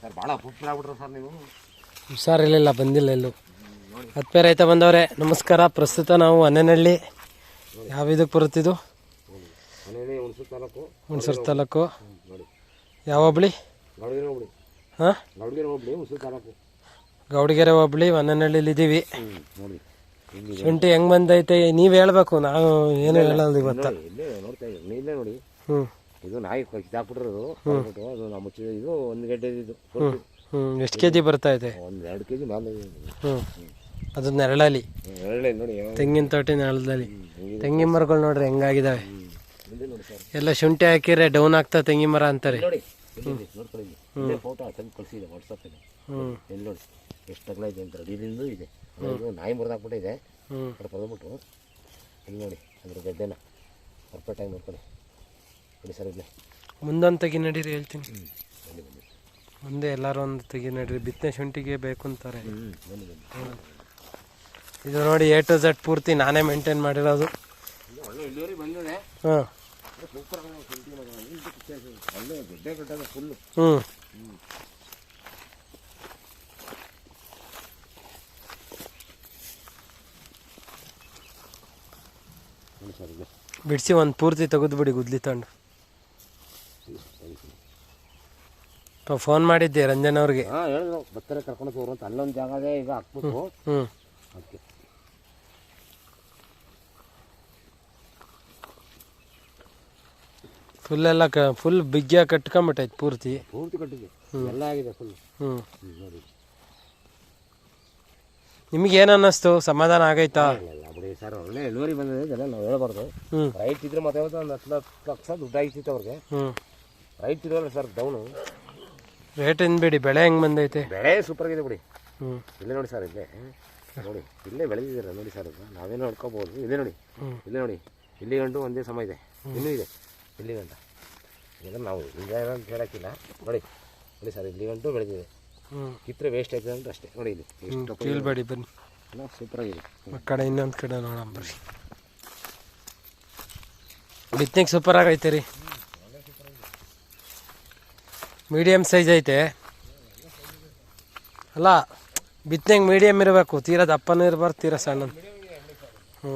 Sir ಭಾಳ ಅಪರೂಪ ಆಗ್ಬಿಟ್ರ sir ನೀವು. ಹುಷಾರಿರಲಿಲ್ಲ ಬಂದಿಲ್ಲ ಎಲ್ಲೂ. ಹತ್ತು ಪೇರ್ ರೈತ ಬಂದವ್ರೆ? ನಮಸ್ಕಾರ. ಪ್ರಸ್ತುತ ನಾವು ಹನ್ನೆನಹಳ್ಳಿ ಯಾವ ಇದಕ್ಕೆ ಬರುತ್ತಿದ್ದು ಹುಣ್ಸೂರು ತಾಲೂಕು. ಯಾವ ಹೋಬಳಿ? ಹಾಂ? ಗೌಡಗೆರೆ ಹೋಬಳಿ ಹನ್ನೆನಹಳ್ಳಿಲಿ ಇದ್ದೀವಿ ಶುಂಠಿ ಹೆಂಗ್ ಬಂದೈತೆ? ನೀವು ಹೇಳಬೇಕು. ನಾವು ಏನು ಹೇಳೋದು ಇವತ್ತು. ಹ್ಞೂ ಇದು ನಾಯಿ ಕಿತ್ತಾಕ್ಬಿಟ್ರದು ಅದು ಅದು ನಾವು ಮುಚ್ಚಿದ ಇದು ಒಂದು ಗಡ್ಡೆ ಇದು ಹ್ಞೂ ಎಷ್ಟು ಕೆ ಜಿ ಇದೆ? ಒಂದು ಎರಡು ಕೆ ಜಿ ಮೇಲೆ ಹ್ಞೂ ಅದು ನೆರಳಲ್ಲಿ. ಒಳ್ಳೆ ನೋಡಿ. ತೆಂಗಿನ ತೋಟಿ ನೆರಳಲಿ ತೆಂಗಿನ ಮರಗಳು ನೋಡ್ರಿ ಹೆಂಗಾಗಿದಾವೆ. ಮುಂದೆ ನೋಡಿ ಸರ್. ಎಲ್ಲ ಶುಂಠಿ ಹಾಕಿದ್ರೆ ಡೌನ್ ಆಗ್ತಾ ತೆಂಗಿನ ಮರ ಅಂತಾರೆ. ನೋಡಿ. ಇಲ್ಲಿ ಇಲ್ಲಿ ನೋಡ್ಕೊಳ್ಳಿ ಇಲ್ಲಿ. ಇಲ್ಲೇ ಫೋಟೋ ತಂದು ಕಳಿಸಿದೆ ವಾಟ್ಸಪ್ಪಲ್ಲಿ ಹ್ಞೂ ಎಲ್ಲಿ ನೋಡಿ. ಎಷ್ಟು ಅಗಲ ಇದೆ ಅಂತ ಅಡಿಲಿಂದ ಇದೆ. ಇದು ನಾಯಿ ಮುರಿದಾಕ್ಬಿಟ್ಟಿದೆ ಹ್ಞೂ ಕಡೆ ಪಡೆದ್ಬಿಟ್ಟು ಇಲ್ಲಿ ನೋಡಿ ಅದ್ರ ಗದ್ದೆನ ಪರ್ಫೆಕ್ಟಾಗಿ ನೋಡ್ಕೊಳ್ಳಿ. ನೋಡಿ ಸರ್ ಇಲ್ಲೇ. ಮುಂದೊಂದು ತೆಗಿ ನಡೀರಿ ಹೇಳ್ತೀನಿ. ಬನ್ನಿ ಬನ್ನಿ. ಮುಂದೆ ಎಲ್ಲರೂ ಒಂದು ತೆಗಿ ನಡೀರಿ. ಬಿತ್ತನೆ ಶುಂಠಿಗೆ ಬೇಕು ಅಂತಾರೆ. ಹ್ಞೂ ಬನ್ನಿ ಬನ್ನಿ. ಇದು ನೋಡಿ ಎ ಟು ಝಡ್ ಪೂರ್ತಿ ನಾನೇ ಮೇಂಟೈನ್ ಮಾಡಿರೋದು. ಹಾಂ. ಹ್ಞೂ ಬಿಡಿಸಿ ಒಂದು ಪೂರ್ತಿ ತೆಗೆದ್ಬಿಡಿ ಗುದ್ಲಿ ಫೋನ್ ಮಾಡಿದ್ದೆ ರಂಜನ್ ಅವ್ರಿಗೆ. ಹಾಂ ಹೇಳಿದ್ರು. ಬರ್ತಾರೆ ಕರ್ಕೊಂಡು ಹೋಗ್ರು ಅಂತ. ಅಲ್ಲೊಂದು ಜಾಗ ಇದೆ ಈಗ ಹಾಕ್ಬಿಟ್ಟು. ಹ್ಞೂ ಅದಕ್ಕೆ ಫುಲ್ ಎಲ್ಲ ಕ ಫುಲ್ ಬಿಗ್ಗಿಯಾಗಿ ಕಟ್ಕೊಂಬಿಟ್ಟೈತೆ ಪೂರ್ತಿ. ಪೂರ್ತಿ ಕಟ್ಟಿದೆ ಎಲ್ಲ ಆಗಿದೆ ಫುಲ್ ಹ್ಞೂ ನೋಡಿ. ನಿಮಗೆ ಏನು ಅನ್ನಿಸ್ತು? ಸಮಾಧಾನ ಆಗೈತಾ? ಬಿಡಿ ಸರ್. ಒಳ್ಳೆ ಇಳುವರಿ ಬಂದಿದೆ ಇದೆಲ್ಲ ನಾವು ಹೇಳ್ಬಾರ್ದು. ಹ್ಞೂ ರೈಟ್ ಇದ್ರೆ ಮತ್ತೆ ಒಂದು ಹತ್ತು ಲಕ್ಷ ಲಕ್ಷ ದುಡ್ಡು ಆಗ್ತಿತ್ತು ಅವ್ರಿಗೆ. ಹ್ಞೂ ರೈಟ್ ಇರೋಲ್ಲ ಸರ್ ಡೌನು. ರೇಟ್ ಏನು ಬಿಡಿ ಬೆಳೆ ಹೆಂಗೆ ಬಂದೈತೆ? ಬೆಳೆ ಸೂಪರ್ ಆಗಿದೆ ಬಿಡಿ. ಹ್ಞೂ ಇಲ್ಲೇ ನೋಡಿ ಸರ್ ಇಲ್ಲೇ. ನೋಡಿ ಇಲ್ಲೇ ಬೆಳೆದಿದ್ದೀರ ನೋಡಿ ಸರ್ ಅದು ನಾವೇನು ನೋಡ್ಕೋಬೋದು ಇಲ್ಲೇ ನೋಡಿ. ಇಲ್ಲೇ ನೋಡಿ. ಇಲ್ಲಿ ಗಂಟು ಒಂದೇ ಸಮ ಇದೆ. ಇನ್ನೂ ಇದೆ. ಇಲ್ಲಿ ಗಂಟ. ಇಲ್ಲ ನಾವು ಈಗ ಅಂತ ಹೇಳೋಕ್ಕಿಲ್ಲ. ನೋಡಿ ನೋಡಿ ಸರ್ ಇಲ್ಲಿ ಗಂಟು ಬೆಳೆದಿದೆ. ಕಿತ್ತರೆ ವೇಸ್ಟ್ ಆಯ್ತದೆ ಅಂತ ಅಷ್ಟೇ. ನೋಡಿ ಇಲ್ಲಿ. ಕೀಳ್ಬೇಡಿ ಬನ್ನಿ. ಸೂಪರ್ ಆಗಿದೆ. ಕಡೆ ಇನ್ನೊಂದು ಕಡೆ ನೋಡೋಣ ಬರ್ರಿ. ಬಿತ್ತನೆಗೆ ಸೂಪರ್ ಆಗೈತೆ ರೀ. ಮೀಡಿಯಮ್ ಸೈಜ್ ಐತೆ. ಅಲ್ಲ ಬಿತ್ತನೆಗೆ ಮೀಡಿಯಮ್ ಇರಬೇಕು. ತೀರಾ ದಪ್ಪನೂ ಇರಬಾರ್ದು ತೀರಾ ಸಣ್ಣ. ಹ್ಞೂ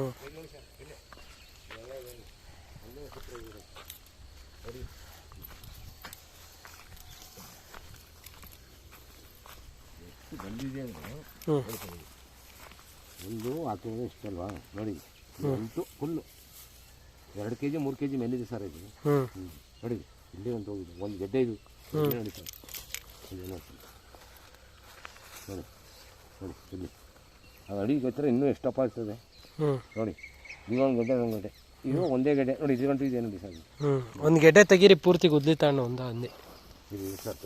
ಒಂದು ಹಾಕಿದ್ರೆ ಇಷ್ಟಲ್ವಾ ನೋಡಿ ಎಂಟು ಫುಲ್ಲು. ಎರಡು ಕೆ ಜಿ ಮೂರು ಕೆ ಜಿ ಮೇಲಿದೆ ಸರ್ ಇದು. ಹ್ಞೂ ಹ್ಞೂ ನೋಡಿ ಇಲ್ಲಿ ಒಂದು ಹೋಗಿದೆ. ಒಂದು ಗೆಡ್ಡೆ ಇದು. ನೋಡಿ ನೋಡಿ ಇಲ್ಲಿ ಅದು ಅಡಿ ಗೊತ್ತಿರ ಇನ್ನೂ ಎಷ್ಟಪ್ಪ ಆಗ್ತದೆ. ಹ್ಞೂ ನೋಡಿ ಒಂದು ಗಡ್ಡೆ ಒಂದು ಗಡ್ಡೆ. ಇದು ಒಂದೇ ಗಡ್ಡೆ. ನೋಡಿ ಇದು ಗಂಟು ಇದೇನು ಸರ್ ಒಂದು ಗೆಡ್ಡೆ ತೆಗೀರಿ ಪೂರ್ತಿ ಗುದ್ಲಿ ತಾಣ ಒಂದ ಅಂದೆ ಇದು ಸರ್.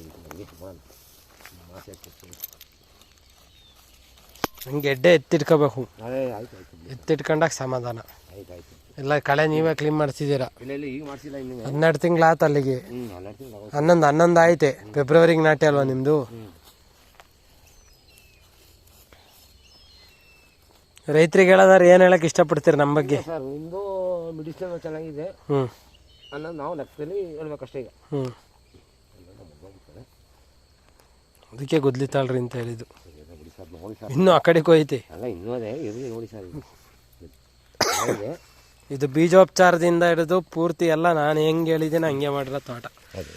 ಹಂಗೆ ಗೆಡ್ಡೆ ಎತ್ತಿಟ್ಕೋಬೇಕು. ಅದೇ ಆಯ್ತು ಆಯ್ತು. ಎತ್ತಿಟ್ಕೊಂಡಾಗ ಸಮಾಧಾನ. ಆಯ್ತು ಆಯ್ತು. ಎಲ್ಲ ಕಳೆ ನೀವೇ ಕ್ಲೀನ್ ಮಾಡಿಸಿದೀರಾ ಇಲ್ಲ ಇಲ್ಲ ಈಗ ಮಾಡಿಸಿಲ್ಲ ಇನ್ನು ಹನ್ನೆರಡು ತಿಂಗಳಾತು ಅಲ್ಲಿಗೆ. ಹ್ಞೂ ಹನ್ನೆರಡು ತಿಂಗಳು. ಹನ್ನೊಂದು ಹನ್ನೊಂದು ಆಯ್ತೆ ಫೆಬ್ರವರಿಗೆ ನಾಟಿ ಅಲ್ವಾ ನಿಮ್ಮದು ರೈತರಿಗೆ ಹೇಳೋದಾರೆ ಏನು ಹೇಳಕ್ಕೆ ಇಷ್ಟಪಡ್ತೀರಿ ನಮ್ಮ ಬಗ್ಗೆ? ಸರ್ ನಿಮ್ಮದು ಮೆಡಿಸಿನ್ ಚೆನ್ನಾಗಿದೆ. ಹ್ಞೂ ಅನ್ನೋದು ನಾವು ಲೆಕ್ಕದಲ್ಲಿ ಹೇಳ್ಬೇಕಷ್ಟೇ ಈಗ. ಹ್ಞೂ ಅದಕ್ಕೆ ಗುದ್ಲಿ ತಾಳ್ರಿ ಅಂತ ಹೇಳಿದ್ದು. ಇನ್ನು ಸರ್ ನೋಡಿ ಸರ್. ಇನ್ನೂ ಆ ಕಡೆಗೆ ಹೋಯ್ತಿ ಅಲ್ಲ ಇನ್ನೂ ಅದೇ ಇರಲಿ ನೋಡಿ ಸರ್. ಇದು ಇದೆ ಬೀಜೋಪಚಾರದಿಂದ ಹಿಡಿದು ಪೂರ್ತಿ ಎಲ್ಲ ನಾನು ಹೆಂಗೆ ಹೇಳಿದ್ದೀನಿ ಹಂಗೆ ಮಾಡಿರೋ ತೋಟ. ಅದೇ.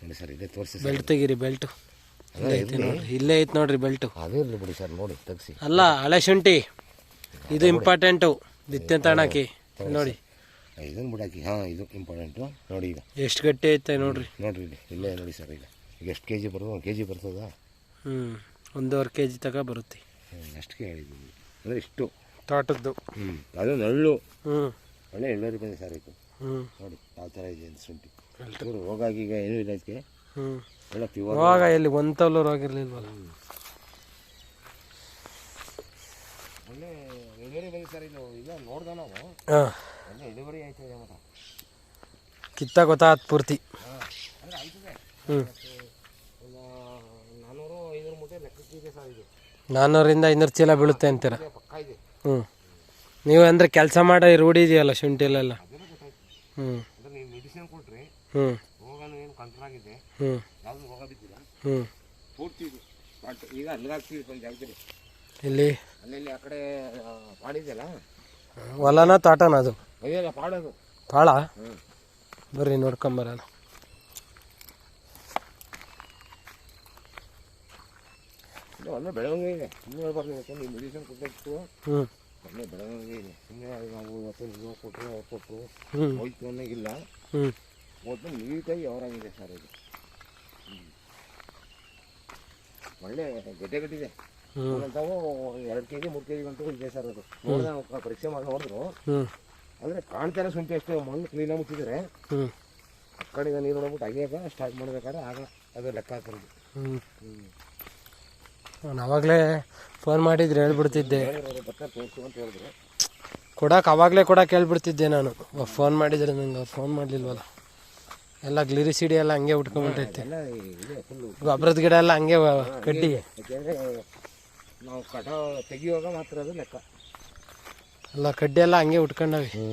ನೋಡಿ ಸರ್ ಇದೆ ತೋರಿಸಿ ಸರ್. ಬೆಲ್ಟ್ ತೆಗೀರಿ ಬೆಲ್ಟು ಇಲ್ಲೇ ಐತಿ ನೋಡ್ರಿ ಇಲ್ಲೇ ಐತೆ ನೋಡ್ರಿ ಬೆಲ್ಟು ಅದೇ ಇರಲಿ ಬಿಡಿ ಸರ್ ನೋಡಿ ತೆಗ್ಸಿ. ಅಲ್ಲ ಹಳೆ ಶುಂಠಿ. ಇದು ಇಂಪಾರ್ಟೆಂಟು ಬಿತ್ತೆ ತಣಕಿ ನೋಡಿ. ಇದನ್ನು ಬಿಡಾಕಿ. ಹಾಂ ಇದು ಇಂಪಾರ್ಟೆಂಟು ನೋಡಿ ಈಗ. ಎಷ್ಟು ಗಟ್ಟಿ ಐತೆ ನೋಡ್ರಿ. ನೋಡಿರಿ ಇಲ್ಲಿ ಇಲ್ಲೇ ನೋಡಿ ಸರ್ ಈಗ. ಈಗ ಎಷ್ಟು ಕೆ ಜಿ ಬರ್ತದೆ ಒಂದು ಕೆ ಜಿ ಬರ್ತದಾ? ಹ್ಞೂ ಒಂದೂವರೆ ಕೆ ಜಿ ತಗ ಬರುತ್ತೆ. ಎಷ್ಟು ಅಷ್ಟಕ್ಕೆ ಹೇಳಿದ್ದೀನಿ ಅಂದರೆ ಇಷ್ಟು. ತೋಟದ್ದು ಅದು ನಳ್ಳು. ಒಳ್ಳೆ ಎಲ್ಲರೂ ಬಂದಿದೆ ಸರ್ ಇದು ಹ್ಞೂ ನೋಡಿ ಯಾವ ಥರ ಇದೆ ಅಂತ ಶುಂಠಿ. ಇವರು ಹೋಗಾಗಿ ಈಗ ಏನೂ ಇಲ್ಲ ಇದಕ್ಕೆ. ಒಳ್ಳೆ ಪ್ಯೂರ್ ಅವಾಗ ಎಲ್ಲಿ ಒಂದು ತವಲೂರು ಆಗಿರಲಿಲ್ವಲ್ಲ ಒಳ್ಳೆ ಇಳುವರಿ ಬಂದಿದೆ ಸರ್ ಇದು ಈಗ ನೋಡ್ದೆ ನಾವು. ಒಳ್ಳೆ ಇಳುವರಿ ಮಾತ್ರ. ಕಿತ್ತ ಗೊತ್ತಾತ್ ಪೂರ್ತಿ. ಅಂದರೆ ಆಯ್ತದೆ ಹ್ಞೂ ನಾನ್ನೂರು ಐನೂರು ಮೂಟೆ ಲೆಕ್ಕಕ್ಕಿದೆ ಸರ್ ಇದು. ನಾನ್ನೂರಿಂದ ಐನೂರು ಚೀಲ ಬೀಳುತ್ತೆ ಅಂತೀರ? ಪಕ್ಕ ಇದೆ. ಹ್ಞೂ ನೀವು ಅಂದರೆ ಕೆಲಸ ಮಾಡೋ ರೂಢಿ ಇದೆಯಲ್ಲ ಶುಂಠಿಲೆಲ್ಲ? ಹ್ಞೂ ಹ್ಞೂ ಹ್ಞೂ ಇಲ್ಲಿ ಹೊಲನ ತೋಟನ ಅದು? ಪಾಳ ಬರ್ರಿ ನೋಡ್ಕೊಂಬರೋಣ ಇದು ಒಳ್ಳೆ ಬೆಳವಣಿಗೆ ಇದೆ ಸುಮ್ಮನೆ ಹೇಳ್ಬಾರ್ದು ಯಾಕಂದ್ರೆ ಈ ಮೆಡಿಸಿನ್ ಕೊಟ್ಟಿತ್ತು ಹ್ಞೂ ಒಳ್ಳೆ ಬೆಳವಣಿಗೆ ಇದೆ ಸುಮ್ಮನೆ ನಾವು ಇವತ್ತು ನೀವು ಕೊಟ್ಟರು ಅವ್ರು ಕೊಟ್ಟರು ಹೋಯ್ತು ಅನ್ನೋಂಗಿಲ್ಲ ಹ್ಞೂ ಒಟ್ಟು ನೀಟಾಗಿ ಅವರಾಗಿದೆ ಸರ್ ಇದು ಹ್ಮ್. ಒಳ್ಳೆ ಗಡ್ಡೆ ಗಟ್ಟಿದೆ ಒಂದೊಂದು ಎರಡು ಕೆ ಜಿ ಮೂರು ಕೆ ಜಿ ಗಂಟು ಇದೆ ಸರ್ ಅದು ನೋಡಿದ ಪರೀಕ್ಷೆ ಮಾಡಿ ನೋಡಿದ್ರು ಹ್ಞೂ ಅಂದರೆ ಕಾಣ್ತಾರೆ ಸುಂಟಿ ಅಷ್ಟು ಮಣ್ಣು ಕ್ಲೀನಾಗಿ ಹ್ಞೂ ಆ ನೀರು ನೋಡ್ಬಿಟ್ಟು ಸ್ಟಾರ್ಟ್ ಮಾಡ್ಬೇಕಾದ್ರೆ ಆಗ ಅದು ಲೆಕ್ಕ ಹಾಕೋದು ಹ್ಮ್ ಹ್ಞೂ ನಾನು ಅವಾಗಲೇ ಫೋನ್ ಮಾಡಿದ್ರೆ ಹೇಳ್ಬಿಡ್ತಿದ್ದೆ. ಕೊಡಕ್ಕೆ ಅವಾಗಲೇ ಕೊಡಕ್ಕೆ ಹೇಳ್ಬಿಡ್ತಿದ್ದೆ ನಾನು. ಫೋನ್ ಮಾಡಿದ್ರೆ ನಂಗೆ ಫೋನ್ ಮಾಡಲಿಲ್ವಲ್ಲ. ಎಲ್ಲ ಗ್ಲಿರಿಸಿಡಿ ಎಲ್ಲ ಹಂಗೆ ಉಟ್ಕೊಂಡ್ಬಿಟ್ಟೈತೆ ಗೊಬ್ಬರದ ಗಿಡ ಎಲ್ಲ ಹಂಗೆ ಕಡ್ಡಿ ನಾವು ತೆಗಿಯುವಾಗ ಮಾತ್ರ ಅದು ಲೆಕ್ಕ. ಎಲ್ಲ ಕಡ್ಡಿ ಎಲ್ಲ ಹಂಗೆ ಉಟ್ಕೊಂಡವಿ. ಹ್ಞೂ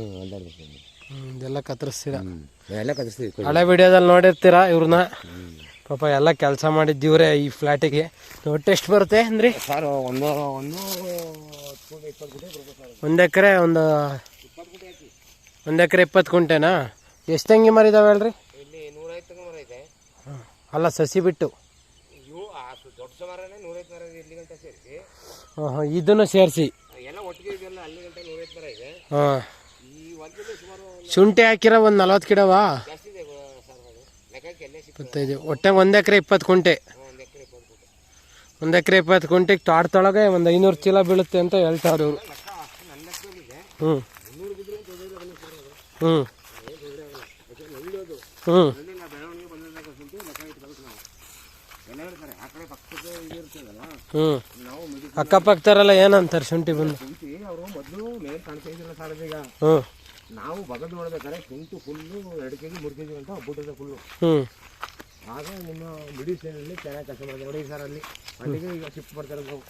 ಇದೆಲ್ಲ ಕತ್ತರಿಸ್ತೀರ ಎಲ್ಲ ಕತ್ತರಿಸ್ತೀವಿ ಹಳೆ ವಿಡಿಯೋದಲ್ಲಿ ನೋಡಿರ್ತೀರಾ ಇವ್ರನ್ನ? ಪಾಪ ಎಲ್ಲ ಕೆಲಸ ಮಾಡಿದ್ದೀವ್ರೆ ಈ ಫ್ಲ್ಯಾಟಿಗೆ ಒಟ್ಟು ಎಷ್ಟು ಬರುತ್ತೆ ಅಂದ್ರಿ? ಸರ್ ಒಂದು ಒಂದು ಒಂದು ಎಕರೆ ಒಂದು ಒಂದು ಎಕರೆ ಇಪ್ಪತ್ತು ಕುಂಟೆನಾ ಎಷ್ಟು ತಂಗಿ ಮರ ಇದಾವೆ ಹೇಳ್ರಿ? ಅಲ್ಲ ಸಸಿ ಬಿಟ್ಟು. ಹಾಂ ಇದನ್ನು ಸೇರಿಸಿ. ಹಾಂ. ಶುಂಠಿ ಹಾಕಿರೋ ಒಂದು ನಲ್ವತ್ತು ಗಿಡವಾ ಜಾಸ್ತಿ ಇದೆ ಗೋ- ಸರ್ ಅದು ಲೆಕ್ಕಕ್ಕೆ ಎಲ್ಲೇ ಸಿಗ್ತದೆ ಇಪ್ಪತ್ತೈದು ಒಟ್ಟೆ ಒಂದು ಎಕರೆ ಇಪ್ಪತ್ತು ಕುಂಟೆ. ಒಂದು ಎಕರೆ ಇಪ್ಪತ್ತು ಕುಂಟೆಗೆ ತಾಡ್ತೊಳಗೆ ಒಂದು ಐನೂರು ಚೀಲ ಬೀಳುತ್ತೆ ಅಂತ ಹೇಳ್ತಾವ್ರೆ ಲೆಕ್ಕದಲ್ಲಿದೆ ಹ್ಞೂ ಹ್ಞೂ ಹ್ಞೂ ಹ್ಞೂ ಅಕ್ಕಪಕ್ಕದವರೆಲ್ಲ ಏನಂತಾರೆ ಶುಂಠಿ ಬಂದು? ಅವರು ಹ್ಞೂ ನಾವು ಬಗದ್ ನೋಡ್ಬೇಕಾದ್ರೆ ಕುಂತು ಫುಲ್ಲು ಎರಡು ಕೆ ಜಿ ಮೂರು ಕೆ ಜಿ ಅಂತ ಹಬ್ಬಿಟ್ಟದೆ ಫುಲ್ಲು. ಹ್ಞೂ ಆಗ ನಿಮ್ಮ ಮಿಡಿಸಿನಲ್ಲಿ ಚೆನ್ನಾಗಿ ಕೆಲಸ ಮಾಡಿದೆ ನೋಡಿ ಸರ್ ಅಲ್ಲಿ. ಅಲ್ಲಿಗೆ ಈಗ ಶಿಫ್ಟ್ ಮಾಡ್ತಾರೆ ನಾವು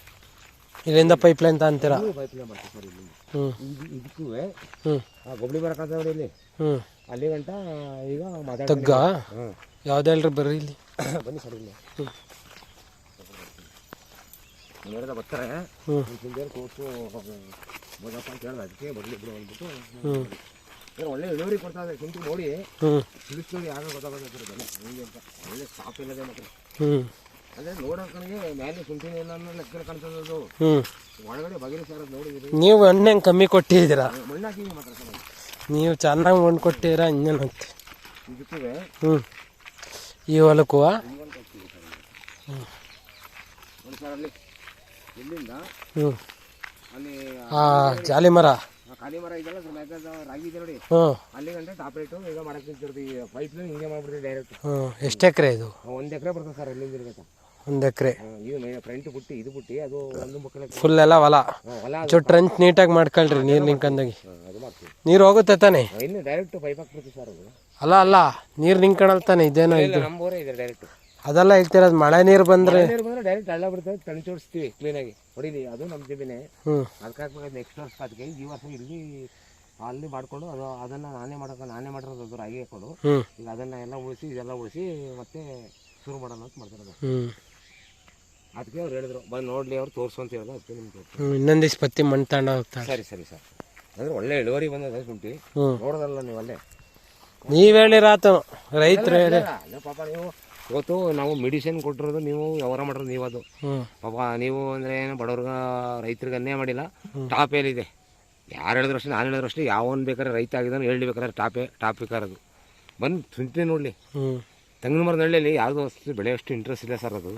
ಇಲ್ಲಿಂದ ಪೈಪ್ ಲೈನ್ ತಾಂತೀರಾ ಪೈಪ್ ಲೈನ್ ಮಾಡ್ತೀವಿ ಸರ್ ಇಲ್ಲಿ. ಹ್ಞೂ ಇದು ಇದಕ್ಕೂ ಆ ಗೊಬ್ಬಳಿ ಬರಕಾಗ್ತದೆ ನೋಡಿ ಇಲ್ಲಿ. ಹ್ಞೂ ಅಲ್ಲಿ ಗಂಟ ಈಗ ಮಾತಾಡ ತಗ್ಗ? ಹಾಂ ಯಾವ್ದು ಬರ್ರಿ ಇಲ್ಲಿ? ಬನ್ನಿ ಸರ್ ಇಲ್ಲಿ. ಹ್ಞೂ ಬರ್ತಾರೆ. ಹ್ಞೂ ಹಿಂದೆ ಕೋಚು ಬೋದಪ್ಪ ಅಂತ ಹೇಳಿದ ಅದಕ್ಕೆ ಬರಲಿ ಬಿಡು ಅಂದ್ಬಿಟ್ಟು ಏನು ಒಳ್ಳೆ ಇಳುವರಿ ಕೊಡ್ತಾ ಇದೆ ಕುಂತು ನೋಡಿ. ಹ್ಞೂ ತಿಳಿಸ್ಕೊಳ್ಳಿ ಗೊತ್ತಾಗುತ್ತೆ ಅಂತ ಒಳ್ಳೆ ಸ್ಟಾಪ್ ಇಲ್ಲದೆ ಮಾತ್ರ. ಅದೇ ನೋಡೋಕನಿಗೆ ಮ್ಯಾಲೆ ಕುಂತಿನ ಇಲ್ಲ ಅನ್ನೋ ಲೆಕ್ಕ ಕಾಣ್ತದೆ ಅದು ಹ್ಞೂ ಒಳಗಡೆ ಬಗೆರೆ ಸಾರದು ನೋಡಿದಿರಿ. ನೀವು ಹಣ್ಣು ಹೆಂಗೆ ಕಮ್ಮಿ ಕೊಟ್ಟಿದ್ದೀರಾ? ಮಣ್ಣು ಹಾಕಿವಿ ಮಾತ್ರ ಸರ್. ನೀವು ಚೆನ್ನಾಗಿ ಮಣ್ಣು ಕೊಟ್ಟಿದ್ದೀರಾ ಇನ್ನೇನು ಇದಕ್ಕೂ ಹ್ಞೂ ಈ ಹೊಲಕ್ಕೂ ಹ್ಞೂ ಸರ್. ನೋಡಿ ಸರ್ ಅಲ್ಲಿ ಇಲ್ಲಿಂದ ಹ್ಞೂ ಆ ಜಾಲಿ ಮರ. ಖಾಲಿ ಮರ ಇದೆಲ್ಲ ಅದ್ರ ಮ್ಯಾಗ ರಾಗಿ ಇದೆ ನೋಡಿ. ಹ್ಞೂ ಅಲ್ಲಿ ಗಂಟೆ ಟಾಪ್ ರೇಟು ಈಗ ಮಾಡಕ್ಕೆ ನಿಂತಿರ್ತೀವಿ ಪೈಪ್ ಲೈನ್ ಹಿಂಗೆ ಮಾಡ್ಬಿಡ್ತೀವಿ ಡೈರೆಕ್ಟ್ ಹ್ಞೂ ಎಷ್ಟು ಎಕರೆ ಇದು? ಒಂದು ಎಕರೆ ಬರ್ತದೆ ಸರ್ ಅಲ್ಲಿಂದ ಇರ್ಬೇಕು? ಒಂದು ಎಕರೆ. ಇದು ಫ್ರಂಟ್ ಬುಟ್ಟಿ ಇದು ಬುಟ್ಟಿ ಅದು ಒಂದು ಮುಕ್ಕಲ ಫುಲ್ ಎಲ್ಲ ಹೊಲ. ಹೊಲ ಅದು. ಚು ಟ್ರಂಚ್ ನೀಟಾಗಿ ಮಾಡ್ಕೊಳ್ರಿ ನೀರು ನಿಂಕಂದಾಗಿ. ನೀರ್ ಅದು ಮಾಡ್ತೀವಿ. ನೀರು ಹೋಗುತ್ತೆ ತಾನೆ? ಇನ್ನು ಡೈರೆಕ್ಟ್ ಪೈಪ್ ಹಾಕ್ಬಿಡ್ತೀವಿ ಸರ್ ಅದು. ಅಲ್ಲ ಅಲ್ಲ. ನೀರು ನಿಂಕಣಲ್ ತಾನೆ ಇದೇನೋ ಇದು. ನಮ್ಮೂರೇ ಇದೆ ಡೈರೆಕ್ಟ್ ಅದೆಲ್ಲ ಹೇಳ್ತಿರೋದು ಮಳೆ ನೀರು ಬಂದ್ರೆ? ನೀರು ಬಂದ್ರೆ ಡೈರೆಕ್ಟ್ ಹಳ್ಳ ಬಿಡ್ತದೆ ತಣ್ಣಿ ಚೋಡಿಸ್ತೀವಿ ಕ್ಲೀನಾಗಿ ಹೊಡಿಲಿ ಅದು ನಮ್ಮ ಜಮೀನೆ. ಹ್ಞೂ ಅದಕ್ಕೆ ಹಾಕ್ಬೇಕು ನೆಕ್ಸ್ಟ್ ವರ್ಷ ಅದಕ್ಕೆ ಈ ವರ್ಷ ಇಲ್ಲಿ ಅಲ್ಲಿ ಮಾಡ್ಕೊಂಡು ಅದು ಅದನ್ನ ನಾನೇ ಮಾಡೋಕೆ ನಾನೇ ಮಾಡಿರೋದು ಅದು ರಾಗಿ ಹಾಕೊಂಡು ಹ್ಞೂ ಈಗ ಅದನ್ನು ಎಲ್ಲ ಉಳಿಸಿ ಇದೆಲ್ಲ ಉಳಿಸಿ ಮತ್ತೆ ಶುರು ಮಾಡೋಣ ಅಂತ ಮಾಡ್ತಾರೆ ಹ್ಞೂ ಅದಕ್ಕೆ ಅವ್ರು ಹೇಳಿದ್ರು ಬಂದು ನೋಡ್ಲಿ ಅವ್ರು ತೋರಿಸು ಅಂತ ಹೇಳಿದ್ರು ಅದಕ್ಕೆ ನಿಮ್ಗೆ ತೋರಿಸ್ತು ಹ್ಞೂ ಪತ್ತಿ ಮಣ್ಣು ತಗೊಂಡು ಸರಿ ಸರಿ ಸರ್. ಅಂದ್ರೆ ಒಳ್ಳೆ ಇಳುವರಿ ಬಂದದ ಶುಂಠಿ. ಹ್ಞೂ ನೋಡೋದಲ್ಲ ನೀವು ಅಲ್ಲೇ. ನೀವು ಹೇಳಿರಾತು ರೈತರು ಹೇಳಿ. ಪಾಪ ನೀವು ಇವತ್ತು ನಾವು ಮೆಡಿಸಿನ್ ಕೊಟ್ಟಿರೋದು ನೀವು ವ್ಯವಹಾರ ಮಾಡಿರೋದು ನೀವು ಅದು. ಪಾಪ ನೀವು ಅಂದರೆ ಏನು ಬಡವ್ರಿಗೆ ರೈತರಿಗೆ ಅನ್ಯಾಯ ಮಾಡಿಲ್ಲ. ಟಾಪ್ ಏನಿದೆ ಯಾರು ಹೇಳಿದ್ರು ಅಷ್ಟೇ ನಾನು ಹೇಳಿದ್ರು ಅಷ್ಟೇ ಯಾವನ್ ಬೇಕಾದ್ರೆ ರೈತ ಆಗಿದ್ದಾನೆ ಹೇಳಿ ಬೇಕಾದ್ರೆ ಟಾಪೇ ಬೇಕಾರ ಅದು ಬಂದು ತಿಂತೀನಿ ನೋಡಲಿ. ತೆಂಗಿನ ಮರದ ಹಳ್ಳಿಯಲ್ಲಿ ಯಾವುದೋ ವಸ್ತು ಬೆಳೆಯಷ್ಟು ಇಂಟ್ರೆಸ್ಟ್ ಇಲ್ಲ ಸರ್ ಅದು.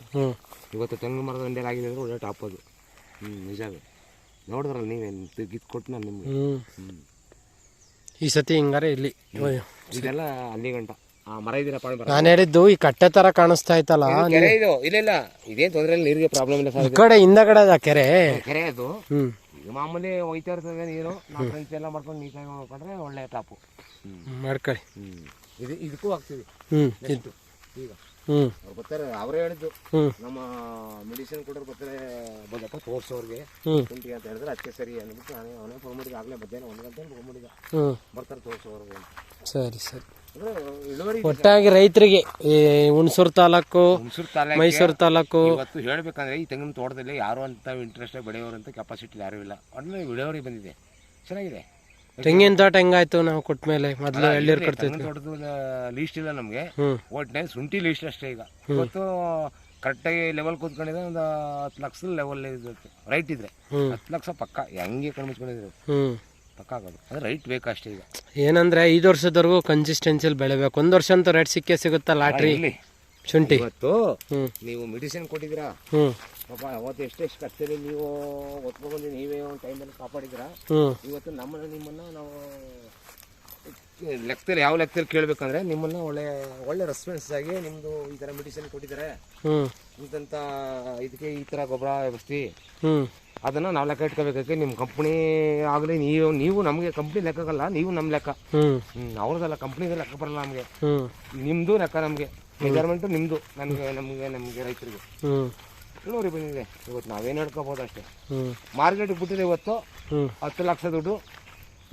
ಇವತ್ತು ತೆಂಗಿನ ಮರದ ಹಂಡೆಯಲ್ಲಿ ಆಗಿದೆ ಅಂದ್ರೆ ಒಳ್ಳೆ ಟಾಪ್ ಅದು. ಹ್ಞೂ ನಿಜವೇ ನೋಡಿದ್ರಲ್ಲ ನೀವೇನು ಗಿತ್ ಕೊಟ್ಟು ನಾನು ನಿಮ್ಗೆ. ಈ ಸತಿ ಹಿಂಗಾರೆ ಇಲ್ಲಿ. ಇದೆಲ್ಲ ಅಲ್ಲಿ ಗಂಟ. ಮರ ಇದೀರ ಪಾಳ್ ಮರ ನಾನು ಹೇಳಿದ್ದು ಈ ಕಟ್ಟೆ ತರ ಕಾಣಿಸ್ತಾ ಇತ್ತಲ್ಲ ಕೆರೆ ಇದು. ಇಲ್ಲ ಇಲ್ಲ. ಇದೇನು ತೊಂದರೆ ಇಲ್ಲ ನೀರಿಗೆ ಪ್ರಾಬ್ಲಮ್ ಇಲ್ಲ ಈ ಸರ್ ಕಡೆ ಹಿಂದಗಡೆ ಅದ ಕೆರೆ. ಕೆರೆ ಅದು. ಈಗ ಮಾಮೂಲಿ ಹೋಯ್ತಾ ಇರ್ತದೆ ನೀರು. ನಾವು ಫ್ರೆಂಡ್ಸ್ ಎಲ್ಲ ಮಾಡ್ಕೊಂಡು ನೀಟಾಗಿ ನೋಡ್ಕೊಂಡ್ರೆ ಒಳ್ಳೆ ಟಾಪು. ಮಾಡ್ಕೊಳ್ಳಿ. ಇದು ಇದಕ್ಕೂ ಆಗ್ತಿದೆ ನೆಕ್ಸ್ಟು ಈಗ. ಹ್ಮ್. ಅವ್ರು ಬರ್ತಾರೆ ಅವರೇ ಹೇಳಿದ್ದು. ನಮ್ಮ ಮೆಡಿಸಿನ್ ಕೊಡೋರು ಬರ್ತಾರೆ ಬಂದಪ್ಪ ತೋರಿಸೋರಿಗೆ. ಅಂತ ಹೇಳಿದ್ರೆ ಅದಕ್ಕೆ ಸರಿ ಅಂದ್ಬಿಟ್ಟು ನಾನೇ ಅವನೇ ಫೋನ್ ಮಾಡಿದ ಆಗಲೇ ಮಧ್ಯಾಹ್ನ ಒಂದು ಗಂಟೆ ಫೋನ್ ಮಾಡಿದ ಹ್ಞೂ ಬರ್ತಾರೆ ತೋರ್ಸೋರ್ಗೆ ಸರಿ ಸರಿ. ಒಟ್ಟಾಗಿ ರೈತರಿಗೆ ಈ ಹುಣಸೂರು ತಾಲೂಕು ಹುಣಸೂರು ತಾಲೂಕು ಮೈಸೂರು ತಾಲೂಕು. ಇವತ್ತು ಹೇಳ್ಬೇಕಂದ್ರೆ ಈ ತೆಂಗಿನ ತೋಟದಲ್ಲಿ ಯಾರು ಅಂತ ಇಂಟ್ರೆಸ್ಟ್ ಅಂತ ಕೆಪಾಸಿಟಿ ಯಾರು ಇಲ್ಲ. ಒಳ್ಳೆ ಇಳುವರಿ ಬಂದಿದೆ. ಚೆನ್ನಾಗಿದೆ. ತೆಂಗಿನ ತೋಟ ಹೆಂಗಾಯ್ತು ನಾವು ಕೊಟ್ಟ ಮೇಲೆ? ಮೊದಲು ಎಳ್ಳೀರು ಕೊಡ್ತಿದ್ವಿ ತೋಟದ ಲೀಸ್ಟ್ ಇಲ್ಲ ನಮಗೆ. ಒಟ್ಟಿನ ಶುಂಠಿ ಲೀಸ್ಟ್ ಅಷ್ಟೇ ಈಗ. ಇವತ್ತು ಕರೆಕ್ಟಾಗಿ ಲೆವೆಲ್ ಕೂತ್ಕೊಂಡಿದೆ ಒಂದು ಹತ್ತು ಲಕ್ಷದ ಲೆವೆಲ್ ರೈಟ್ ಇದ್ರೆ. ಹತ್ತು ಲಕ್ಷ ಪಕ್ಕ. ಹೆಂಗೆ ಕಣ್ಮಿಸ್ಕೊಂಡಿದ್ರು ಆಗೋದು ಅಂದ್ರೆ ರೈಟ್ ಬೇಕಷ್ಟೇ ಈಗ. ಏನಂದ್ರೆ ಐದು ವರ್ಷದವರೆಗೂ ಕನ್ಸಿಸ್ಟೆನ್ಸಿಲ್ ಬೆಳಿಬೇಕು. ಒಂದ್ ವರ್ಷ ಅಂತೂ ರೇಟ್ ಸಿಕ್ಕೇ ಸಿಗುತ್ತಾ ಲಾಟ್ರಿ ಇಲ್ಲಿ ಶುಂಠಿ. ಇವತ್ತು ಹ್ಮ್. ನೀವು ಮೆಡಿಸಿನ್ ಕೊಟ್ಟಿದ್ದೀರಾ? ಪಾಪ ಅವತ್ತು ಎಷ್ಟೆಷ್ಟು ಕಷ್ಟದಲ್ಲಿ ನೀವು ಒತ್ಕೊಂಡ್ಬಂದು ನೀವೇ ಒಂದು ಟೈಮಲ್ಲಿ ಕಾಪಾಡಿದ್ದೀರಾ? ಹ್ಞೂ ಇವತ್ತು ನಮ್ಮನ್ನ ನಿಮ್ಮನ್ನ ನಾವು ಲೆಕ್ಕದಲ್ಲಿ ಯಾವ ಲೆಕ್ಕದಲ್ಲಿ ಕೇಳಬೇಕಂದ್ರೆ ನಿಮ್ಮನ್ನ ಒಳ್ಳೆ ಒಳ್ಳೆ ರೆಸ್ಪಾನ್ಸ್ ಆಗಿ ನಿಮ್ಮದು ಈ ಥರ ಮೆಡಿಸಿನ್ ಕೊಟ್ಟಿದ್ದಾರೆ. ಹ್ಞೂ ಇಂಥ ಇದಕ್ಕೆ ಈ ಥರ ಗೊಬ್ಬರ ವ್ಯವಸ್ಥೆ ಹ್ಮ್. ಅದನ್ನು ನಾವು ಲೆಕ್ಕ ಇಟ್ಕೋಬೇಕಾಗಿ ನಿಮ್ಮ ಕಂಪ್ನಿ ಆಗಲಿ ನೀವು ನೀವು ನಮಗೆ ಕಂಪ್ನಿ ಲೆಕ್ಕಲ್ಲ ನೀವು ನಮ್ಮ ಲೆಕ್ಕ. ಅವ್ರದಲ್ಲ ಅವ್ರದ್ದಲ್ಲ ಕಂಪ್ನಿಗೆ ಲೆಕ್ಕ ಬರಲ್ಲ ನಮಗೆ. ನಿಮ್ದು ನಿಮ್ಮದು ಲೆಕ್ಕ ನಮಗೆ. ಮೆಜರ್ಮೆಂಟ್ ನಿಮ್ಮದು ನಮಗೆ ನಮಗೆ ನಮಗೆ ರೈತರಿಗೆ. ನೋಡಿ ಇಳುವರಿ ಬಂದಿದೆ ಇವತ್ತು ನಾವೇನು ಹೇಳ್ಕೊಬೋದು ಅಷ್ಟೇ. ಮಾರ್ಕೆಟ್ ಮಾರ್ಕೆಟಿಗೆ ಬಿಟ್ಟಿದೆ ಇವತ್ತು. ಹತ್ತು ಲಕ್ಷ ದುಡ್ಡು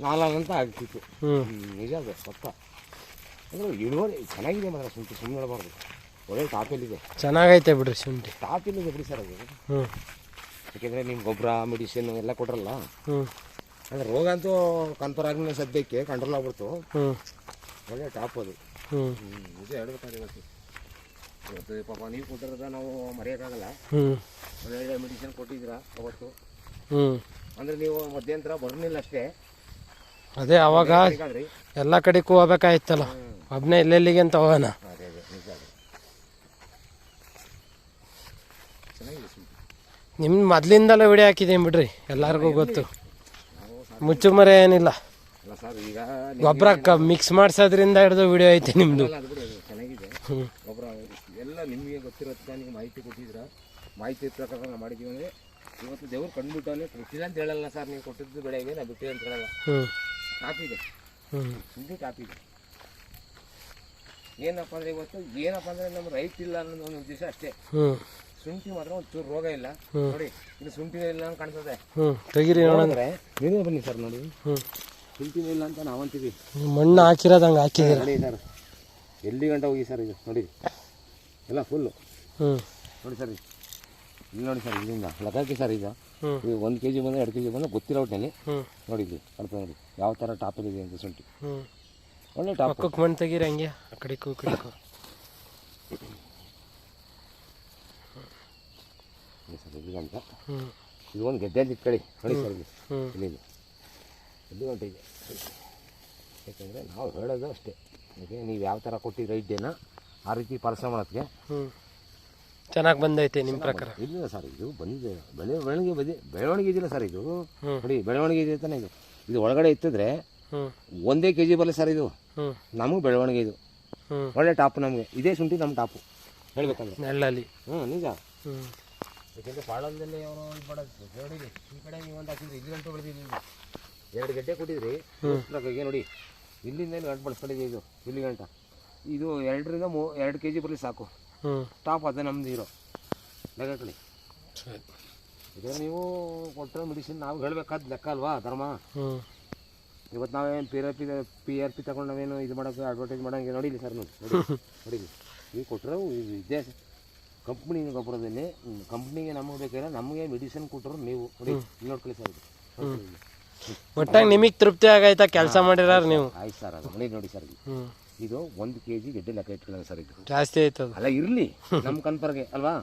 ನಾಲ್ಕು ಅಂತ ಆಗ್ತಿತ್ತು ನಿಜ ಅದು ಪಕ್ಕ. ಅಂದರೆ ಇಳುವರಿ ಚೆನ್ನಾಗಿದೆ ಮಾತ್ರ ಸುಮ್ಮನೆ ಸುಮ್ಮನೆ ಹೇಳಬಾರ್ದು. ಒಳ್ಳೆ ಟಾಪಲ್ಲಿದೆ ಚೆನ್ನಾಗೈತೆ ಬಿಡ್ರಿ ಶುಂಠಿ. ಇದೆ ಬಿಡಿ ಸರ್ ಅದು? ಯಾಕೆಂದರೆ ನಿಮ್ಮ ಗೊಬ್ಬರ ಮೆಡಿಸಿನ್ ಎಲ್ಲ ಕೊಟ್ರಲ್ಲ? ಅಂದರೆ ರೋಗ ಅಂತೂ ಕನ್ಫರ್ ಆಗಿನ ಸದ್ಯಕ್ಕೆ ಕಂಟ್ರೋಲ್ ಆಗ್ಬಿಡ್ತು. ಒಳ್ಳೆ ಟಾಪ್ ಅದು. ನಿಜ ಹೇಳ್ಬೇಕಾದ್ರೆ ಇವತ್ತು. ಇವತ್ತು ಪಾಪ ನೀವು ಕೊಟ್ಟಿರೋದ ನಾವು ಮರೆಯೋಕ್ಕಾಗಲ್ಲ. ಹ್ಮ್. ಒಳ್ಳೆ ಮೆಡಿಸಿನ್ ಕೊಟ್ಟಿದ್ದೀರಾ ಅವತ್ತು? ಅಂದರೆ ನೀವು ಮಧ್ಯಂತರ ಬರ್ನಿಲ್ಲ ಅಷ್ಟೇ. ಅದೇ ಅವಾಗ ಎಲ್ಲ ಕಡೆಗೂ ಹೋಗ್ಬೇಕಾಯ್ತಲ್ಲ ಒಬ್ನೇ ಎಲ್ಲೆಲ್ಲಿಗೆ ಅಂತ ಹೋಗೋಣ. ಅದು ಚೆನ್ನಾಗಿದೆ ಸುಂಟು ನಿಮ್ ಮೊದ್ಲಿಂದಲ ವಿಡಿಯೋ ಹಾಕಿದ್ದೀನಿ ಬಿಡ್ರಿ ಎಲ್ಲಾರ್ಗು ಗೊತ್ತು. ಮುಚ್ಚುಮರೆ ಏನಿಲ್ಲ. ಅಲ್ಲ ಸರ್ ಈಗ ಗೊಬ್ಬರ ಮಿಕ್ಸ್ ಮಾಡ್ಸೋದ್ರಿಂದ ಹಿಡಿದು ವಿಡಿಯೋ ಐತೆ ಚೆನ್ನಾಗಿದೆ ಗೊಬ್ಬರ ಎಲ್ಲ ನಿಮಗೆ ನಿಮಗೆ ಮಾಹಿತಿ ಕೊಟ್ಟಿದ್ದೀರಾ ಮಾಹಿತಿ ಪ್ರಕಾರ ನಾವು ಮಾಡಿದ್ದೀವಿ ಅಂದರೆ ಇವತ್ತು ದೇವ್ರು ಕಂಡುಬಿಟ್ಟವನೇ ಕೊಟ್ಟಿಲ್ಲ ಅಂತ ಹೇಳಲ್ಲ ಸರ್ ನೀವು ಕೊಟ್ಟಿದ್ದು ಬೆಳೆಗೆ ನಾವು ಬಿಟ್ಟಿಲ್ಲ ಅಂತ ಹೇಳಲ್ಲ ಕಾಪಿ ಇದೆ ಸುದ್ದಿ ಕಾಪಿ ಇದೆ ಏನಪ್ಪ ಅಂದರೆ ಇವತ್ತು ಏನಪ್ಪ ಅಂದರೆ ನಮ್ಮ ರೈಟ್ ಇಲ್ಲ ಅನ್ನೋದು ಒಂದು ಉದ್ದೇಶ ಅಷ್ಟೇ. ಹ್ಮ್. ಶುಂಠಿ ಮಾತ್ರ ಒಂಚೂರು ರೋಗ ಇಲ್ಲ. ನೋಡಿ ಇದು ಶುಂಠಿ ಇಲ್ಲ ಅಂತ ಕಾಣ್ತದೆ ಹ್ಞೂ ತೆಗಿರಿ ನೋಡಂದ್ರೆ ನೀವೇ ಬನ್ನಿ ಸರ್ ನೋಡಿ? ಶುಂಠಿ ಇಲ್ಲ ಅಂತ ನಾವು ಅಂತೀವಿ ಮಣ್ಣು ಹಾಕಿರೋದು ಹಂಗೆ ಹಾಕಿದ್ದೀರ? ನೋಡಿ ಸರ್. ಎಲ್ಲಿ ಗಂಟ ಹೋಗಿ ಸರ್ ಇದು? ನೋಡಿ. ಎಲ್ಲ ಫುಲ್ಲು ನೋಡಿ ಸರ್ ಇಲ್ಲಿ ನೋಡಿ ಸರ್ ಇಲ್ಲಿಂದ. ಲಗಾಕಿ ಸರ್ ಈಗ. ನೀವು ಒಂದು ಕೆ ಜಿ ಬಂದರೆ ಎರಡು ಕೆ ಜಿ ಬಂದರೆ ಗೊತ್ತಿರೋ ಒಟ್ಟಿನಲ್ಲಿ ನೋಡಿದ್ವಿ ಅರ್ಥ ನೋಡಿ. ಯಾವ ಥರ ಟಾಪಲ್ಲಿದೆ ಅಂತ ಶುಂಠಿ ಹ್ಞೂ ಒಳ್ಳೆ ಟಾಪ್ ಮಣ್ಣು ತೆಗೀರಿ ಹಂಗೆ. ಆ ಕಡೆಗೂ ಈ ಕಡೆಗೂ ಸರ್ ಇಲ್ಲಿ ಇದು ಒಂದು ಇಟ್ಕೊಳ್ಳಿ ನೋಡಿ ಸರ್ ಇಲ್ಲಿ ಇಲ್ಲಿ ಹೊಂಟಿದೆ ಯಾಕೆಂದರೆ ನಾವು ಹೇಳೋದು ಅಷ್ಟೇ. ಯಾಕೆ ನೀವು ಯಾವ ಥರ ಕೊಟ್ಟಿದ್ರೆ ಇಡ್ಡೇನ ಆ ರೀತಿ ಪರಸ ಮಾಡೋದಕ್ಕೆ ಚೆನ್ನಾಗಿ ಬಂದೈತೆ ನಿಮ್ಮ ಪ್ರಕಾರ. ಇಲ್ಲ ಸರ್ ಇದು ಬಂದಿದೆ. ಬೆಳೆ ಬೆಳವಣಿಗೆ ಬಂದಿ ಬೆಳವಣಿಗೆ ಇದೆಯಲ್ಲ ಸರ್ ಇದು. ನೋಡಿ ಬೆಳವಣಿಗೆ ಇದೆ ತಾನೇ ಇದು. ಇದು ಒಳಗಡೆ ಇತ್ತಿದ್ರೆ ಒಂದೇ ಕೆ ಜಿ ಬರಲ್ಲ ಸರ್ ಇದು. ನಮಗೂ ಬೆಳವಣಿಗೆ ಇದು. ಒಳ್ಳೆ ಟಾಪ್ ನಮಗೆ. ಇದೇ ಶುಂಠಿ ನಮ್ಮ ಟಾಪು. ಹೇಳ್ಬೇಕಂದ್ರೆ. ನೆಳ್ಳಲ್ಲಿ ಹ್ಞೂ ನಿಜ. ಯಾಕೆಂದರೆ ಪಾಳದಲ್ಲಿ ಅವರು ಇದು ಮಾಡೋದು ಈ ಕಡೆ ನೀವು ಒಂದು ಹಾಕಿದ್ರಿ ಇಲ್ಲಿ ಗಂಟೆ ನೀವು. ಎರಡು ಗಂಟೆ ಕೊಟ್ಟಿದ್ರಿ. ಹಾಗಾಗಿ ನೋಡಿ. ಇಲ್ಲಿಂದ ಏನು ಗಂಟು ಬಳಸ್ಕೊಂಡಿದೆ ಇದು ಇಲ್ಲಿ ಗಂಟ. ಇದು ಎರಡರಿಂದ ಮೂ ಎರಡು ಕೆ ಜಿ ಬರಲಿ ಸಾಕು. ಟಾಪ್ ಅದೇ ನಮ್ದು ಇರೋ ಲೆಕ್ಕಕಳಿ ಇದೇ ಯಾಕಂದ್ರೆ ನೀವು ಕೊಟ್ಟರೆ ಮೆಡಿಸಿನ್ ನಾವು ಹೇಳ್ಬೇಕಾದ ಲೆಕ್ಕ ಅಲ್ವಾ ಧರ್ಮ? ಇವತ್ತು ನಾವೇನು P R P P R P ತಗೊಂಡು ನಾವೇನು ಇದು ಮಾಡೋಕೆ ಅಡ್ವರ್ಟೈಸ್ ಮಾಡೋಂಗೆ ನೋಡಿಲಿ ಸರ್ ನೋಡಿ ನೋಡಿ. ನೋಡಿಲಿ ನೀವು ಕೊಟ್ಟರೆ ಇದು ಇದೇ ಕಂಪ್ನಿ ಗೊಬ್ಬರದಲ್ಲಿ ಕಂಪ್ನಿಗೆ ನಮಗೆ ಬೇಕಾದ್ರೆ ನಮಗೆ ಮೆಡಿಸಿನ್ ಕೊಟ್ಟರು ನೀವು. ನೋಡಿ ಇಲ್ಲಿ ನೋಡ್ಕೊಳ್ಳಿ ಸರ್ ಒಟ್ಟಾಗಿ ನಿಮಗೆ ತೃಪ್ತಿ ಆಗೈತಾ? ಕೆಲಸ ಮಾಡಿರಾರ ನೀವು. ಆಯ್ತು ಸರ್ ಅದು ನೋಡಿ ನೋಡಿ ಸರ್ ಇದು. ಒಂದು ಕೆ ಜಿ ಗೆಡ್ಡೆ ಲೆಕ್ಕ ಇಟ್ಕೊಳ್ಳೋಣ ಸರ್ ಇದು. ಜಾಸ್ತಿ ಆಯ್ತದ. ಅಲ್ಲ ಇರಲಿ. ನಮ್ಮ ಕನ್ಫರ್ಗೆ ಅಲ್ವಾ?